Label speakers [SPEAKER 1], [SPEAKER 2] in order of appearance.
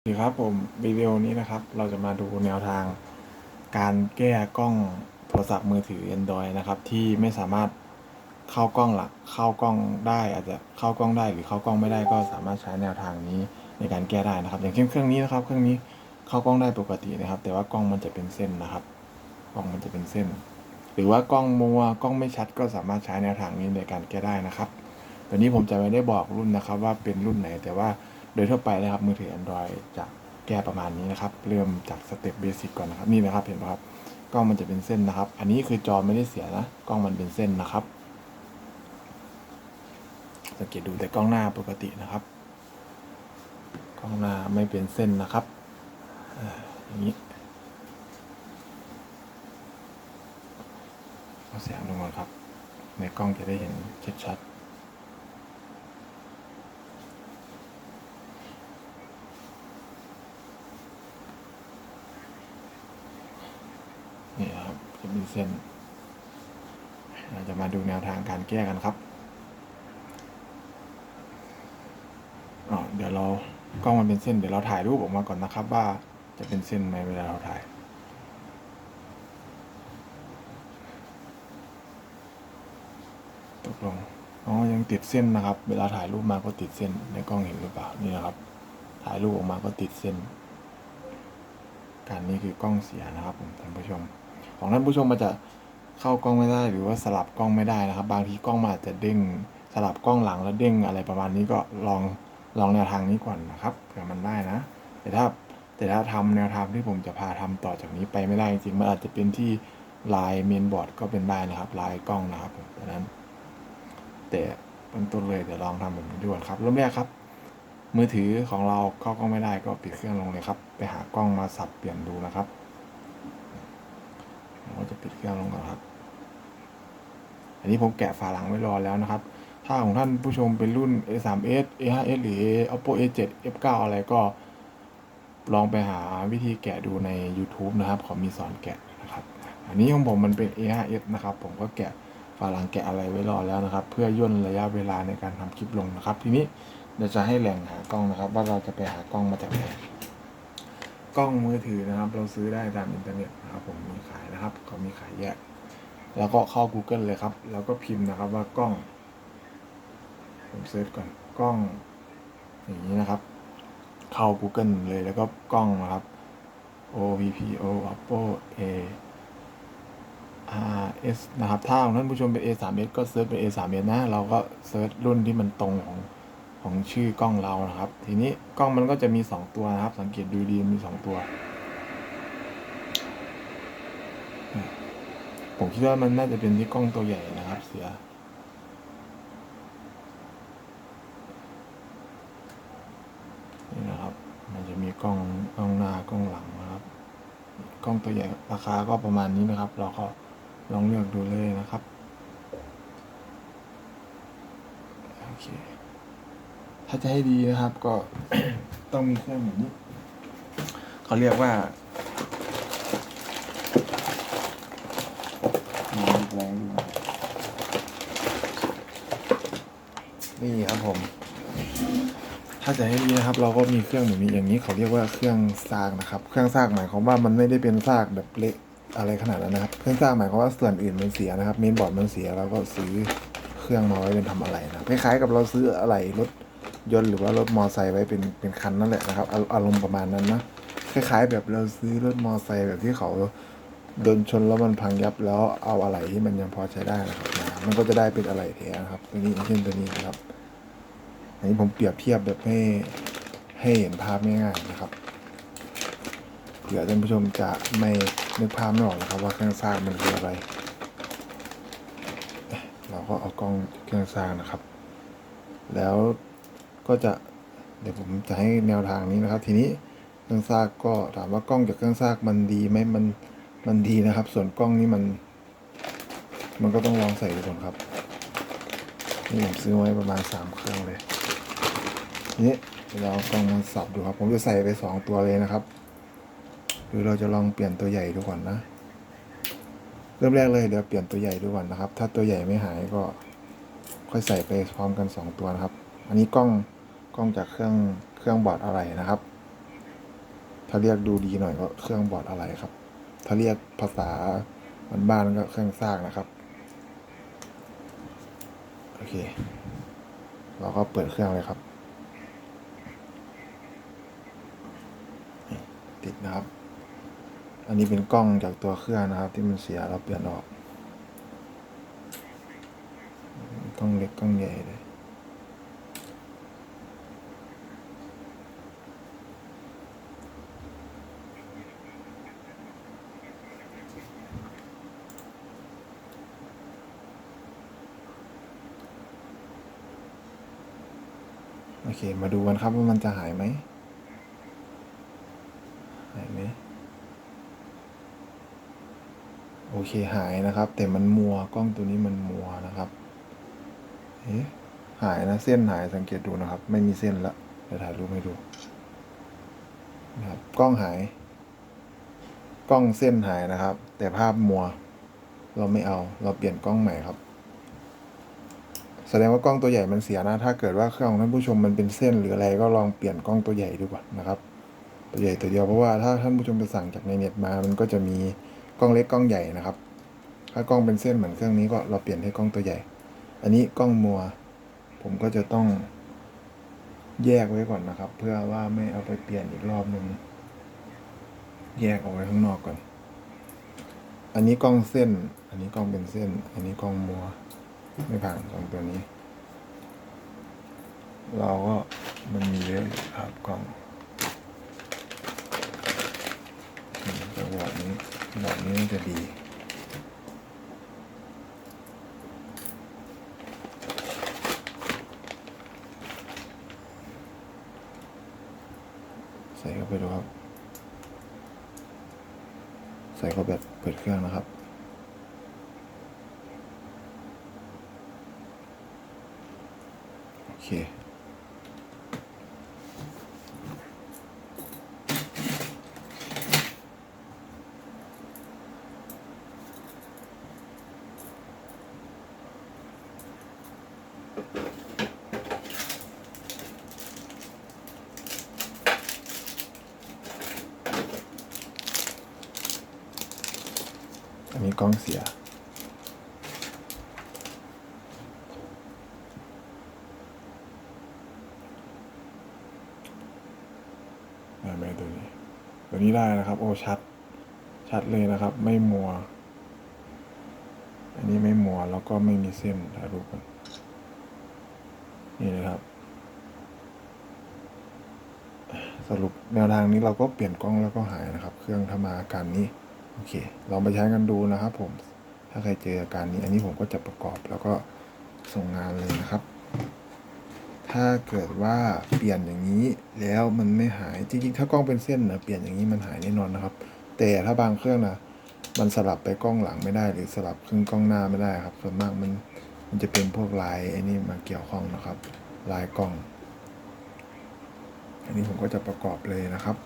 [SPEAKER 1] สวัสดีครับผมวิดีโอนี้นะครับเราจะมาดูแนวทาง การแก้กล้องโทรศัพท์มือถือ Android นะครับ ที่ไม่สามารถเข้ากล้องหลักเข้ากล้องได้อาจจะเข้ากล้องได้หรือเข้ากล้องไม่ได้ก็สามารถใช้แนวทางนี้ในการแก้ได้นะครับ อย่างเช่นเครื่องนี้นะครับ เครื่องนี้เข้ากล้องได้ปกตินะครับ แต่ว่ากล้องมันจะเป็นเส้นนะครับ กล้องมันจะเป็นเส้น หรือว่ากล้องมัวกล้องไม่ชัดก็สามารถใช้แนวทางนี้ในการแก้ได้นะครับตัวนี้ผมจะไม่ได้บอกรุ่นนะครับว่าเป็นรุ่นไหนแต่ว่า โดยทั่วไปนะครับมือถือ Android จะแก้ประมาณนี้นะครับ เริ่มจากสเต็ปเบสิกก่อนนะครับนี่นะครับเห็นไหมครับกล้องมันจะเป็นเส้นนะครับ อันนี้คือจอไม่ได้เสียนะกล้องมันเป็นเส้นนะครับ สังเกตดูแต่กล้องหน้าปกตินะครับ กล้องหน้าไม่เป็นเส้นนะครับอย่างนี้เอาเสียงลงก่อนครับ ในกล้องจะได้เห็นชัดๆ นี่นะครับ จะมีเส้นเราจะมาดูแนวทางการแก้กันครับเดี๋ยวเรากล้องมันเป็นเส้นเดี๋ยวเราถ่ายรูปออกมาก่อนนะครับ ว่าจะเป็นเส้นไหมเวลาเราถ่ายตกลงอ๋อยังติดเส้นนะครับ เวลาถ่ายรูปมาก็ติดเส้นในกล้องเห็นหรือเปล่านี่นะครับ ถ่ายรูปออกมาก็ติดเส้น การนี้คือกล้องเสียนะครับผมท่านผู้ชม ของท่านผู้ชมมันจะเข้ากล้องไม่ได้ หรือว่าสลับกล้องไม่ได้นะครับ บางทีกล้องมันอาจจะเด้งสลับกล้องหลังแล้วเด้งอะไรประมาณนี้ก็ลองลองแนวทางนี้ก่อนนะครับเผื่อมันได้นะ แต่ถ้าแต่ถ้าทำแนวทางที่ผมจะพาทำต่อจากนี้ไปไม่ได้จริงๆมันอาจจะเป็นที่ลายเมนบอร์ดก็เป็นได้นะครับลายกล้องนะครับผมดังนั้น แต่เบื้องต้นเลยเดี๋ยวลองทำแบบนี้ดูก่อนครับเริ่มแรกครับ มือถือของเราเข้ากล้องไม่ได้ก็ปิดเครื่องลงเลยครับ ไปหากล้องมาสับเปลี่ยนดูนะครับ จะปิดเครื่องลงก่อนครับ อันนี้ผมแกะฝาหลังไว้รอแล้วนะครับ ถ้าของท่านผู้ชมเป็นรุ่น A3s A5s หรือ Oppo A7 F9 อะไรก็ลองไปหาวิธีแกะดูใน YouTube นะครับเขามีสอนแกะนะครับ อันนี้ของผมมันเป็น A5s นะครับ ผมก็แกะฝาหลังแกะอะไรไว้รอแล้วนะครับ เพื่อย่นระยะเวลาในการทำคลิปลงนะครับ ทีนี้เดี๋ยวจะให้แหล่งหากล้องนะครับ ว่าเราจะไปหากล้องมาจากไหน กล้องมือถือนะครับ เราซื้อได้ตามอินเทอร์เน็ตนะครับผมมีขายนะครับเขามีขายแยก แล้วก็เข้า Google เลยครับ แล้วก็พิมพ์นะครับว่ากล้อง ผมเซิร์ชก่อนกล้อง อย่างนี้นะครับ เข้า Google เลยแล้วก็กล้องนะครับ O V P O Oppo A R S นะครับ ถ้าของท่านผู้ชมเป็น A 3 S ก็เซิร์ชเป็น A 3 S นะ เราก็เซิร์ชรุ่นที่มันตรงของ ของชื่อกล้องเรานะครับ ทีนี้กล้องมันก็จะมี 2 ตัวนะครับ สังเกตดูดีมี 2 ตัว ผมคิดว่ามันน่าจะเป็นที่กล้องตัวใหญ่นะครับ เสียนี่นะครับ มันจะมีกล้องกล้องหน้ากล้องหลังนะครับ กล้องตัวใหญ่ราคาก็ประมาณนี้นะครับ เราก็ลองเลือกดูเลยนะครับโอเค ถ้าจะให้ดีนะครับ ก็ต้องมีเครื่องแบบนี้เขาเรียกว่ามีแรงอยู่นะนี่ครับผม ถ้าจะให้ดีนะครับ เราก็มีเครื่องแบบนี้อย่างนี้เขาเรียกว่าเครื่องซากนะครับ เครื่องซากหมายความว่ามันไม่ได้เป็นซากแบบเละอะไรขนาดนั้นนะครับ เครื่องซากหมายความว่าส่วนอื่นมันเสียนะครับเมนบอร์ดมันเสียเราก็ซื้อเครื่องมาไว้เป็นทำอะไรนะคล้ายๆกับเราซื้ออะไรรถ ยนต์หรือว่ารถมอไซค์ไว้เป็นเป็นคันนั่นแหละนะครับอารมณ์ประมาณนั้นนะคล้ายๆ แบบเราซื้อรถมอไซค์แบบที่เขาโดนชนแล้วมันพังยับแล้วเอาอะไรที่มันยังพอใช้ได้นะครับมันก็จะได้เป็นอะไรแท้นะครับตัวนี้เช่นตัวนี้นะครับอันนี้ผมเปรียบเทียบแบบให้ให้เห็นภาพง่ายๆนะครับเผื่อท่านผู้ชมจะไม่นึกภาพไม่ออกนะครับ ว่าเครื่องสร้างมันคืออะไร เราก็เอากล้องเครื่องสร้างนะครับ แล้ว ก็จะเดี๋ยวผมจะให้แนวทางนี้นะครับ ทีนี้เครื่องสร้างก็ถามว่ากล้องจากเครื่องสร้างมันดีไหมมันมันดีนะครับ ส่วนกล้องนี้มัน มันก็ต้องลองใส่ดูก่อนครับนี่ผมซื้อไว้ประมาณสามเครื่องเลยทีนี้เราเอากล้องมาสับดูครับ ผมจะใส่ไปสองตัวเลยนะครับหรือเราจะลองเปลี่ยนตัวใหญ่ดูก่อนนะ เริ่มแรกเลยเดี๋ยวเปลี่ยนตัวใหญ่ดูก่อนนะครับ ถ้าตัวใหญ่ไม่หายก็ค่อยใส่ไปพร้อมกันสองตัวนะครับ อันนี้กล้อง ล้องจากเครื่องเครื่องบอร์ดอะไรนะครับ ถ้าเรียกดูดีหน่อยก็เครื่องบอร์ดอะไรครับ ถ้าเรียกภาษาบ้านๆก็เครื่องซากนะครับ โอเค เราก็เปิดเครื่องเลยครับ ติดนะครับ อันนี้เป็นกล้องจากตัวเครื่องนะครับ ที่มันเสียเราเปลี่ยนออกกล้องเล็กกล้องใหญ่เลย โอเค มาดูกันครับว่ามันจะหายไหมหายไหมโอเคหายนะครับ แต่มันมัวกล้องตัวนี้มันมัวนะครับเอ๊ะหายนะเส้นหายสังเกตดูนะครับ ไม่มีเส้นละเดี๋ยวถ่ายรูปให้ดูนะครับกล้องหาย กล้องเส้นหายนะครับ แต่ภาพมัว เราไม่เอา เราเปลี่ยนกล้องใหม่ครับ แสดงว่ากล้องตัวใหญ่มันเสียนะ ถ้าเกิดว่าเครื่องของท่านผู้ชมมันเป็นเส้นหรืออะไรก็ลองเปลี่ยนกล้องตัวใหญ่ดูก่อนนะครับ ตัวใหญ่ตัวเดียวเพราะว่าถ้าท่านผู้ชมไปสั่งจากในเน็ตมา มันก็จะมีกล้องเล็กกล้องใหญ่นะครับ ถ้ากล้องเป็นเส้นเหมือนเครื่องนี้ก็เราเปลี่ยนให้กล้องตัวใหญ่ อันนี้กล้องมัว ผมก็จะต้องแยกไว้ก่อนนะครับ เพื่อว่าไม่เอาไปเปลี่ยนอีกรอบหนึ่งแยกเอาไว้ข้างนอกก่อน อันนี้กล้องเส้น อันนี้กล้องเป็นเส้น อันนี้กล้องมัว ไม่ผ่านสองตัวนี้ เราก็มันมีเยอะครับกล้องอืมแต่บอดนี้บอร์ดนี้น่าจะดีใส่เข้าไปดูครับ ใส่เข้าแบบเปิดเครื่องนะครับ โอเคอันนี้กล้องเสีย ได้ไหม ตัวนี้ ตัวนี้ได้นะครับ โอ้ชัด ชัดเลยนะครับ ไม่มัว อันนี้ไม่มัวแล้วก็ไม่มีเส้นถ่ายรูปกันนี่นะครับ สรุปแนวทางนี้เราก็เปลี่ยนกล้องแล้วก็หายนะครับ เครื่องถ้ามาอาการนี้ โอเค ลองไปใช้กันดูนะครับ ผม ถ้าใครเจออาการนี้ อันนี้ผมก็จะประกอบแล้วก็ส่งงานเลยนะครับ ถ้าเกิดว่าเปลี่ยนอย่างนี้แล้วมันไม่หายจริงๆ ถ้ากล้องเป็นเส้นนะเปลี่ยนอย่างนี้มันหายแน่นอนนะครับ แต่ถ้าบางเครื่องนะมันสลับไปกล้องหลังไม่ได้ หรือสลับขึ้นกล้องหน้าไม่ได้ครับส่วนมากมันมันจะเป็นพวกลายไอ้นี่มาเกี่ยวข้องนะครับ ลายกล้อง อันนี้ผมก็จะประกอบเลยนะครับ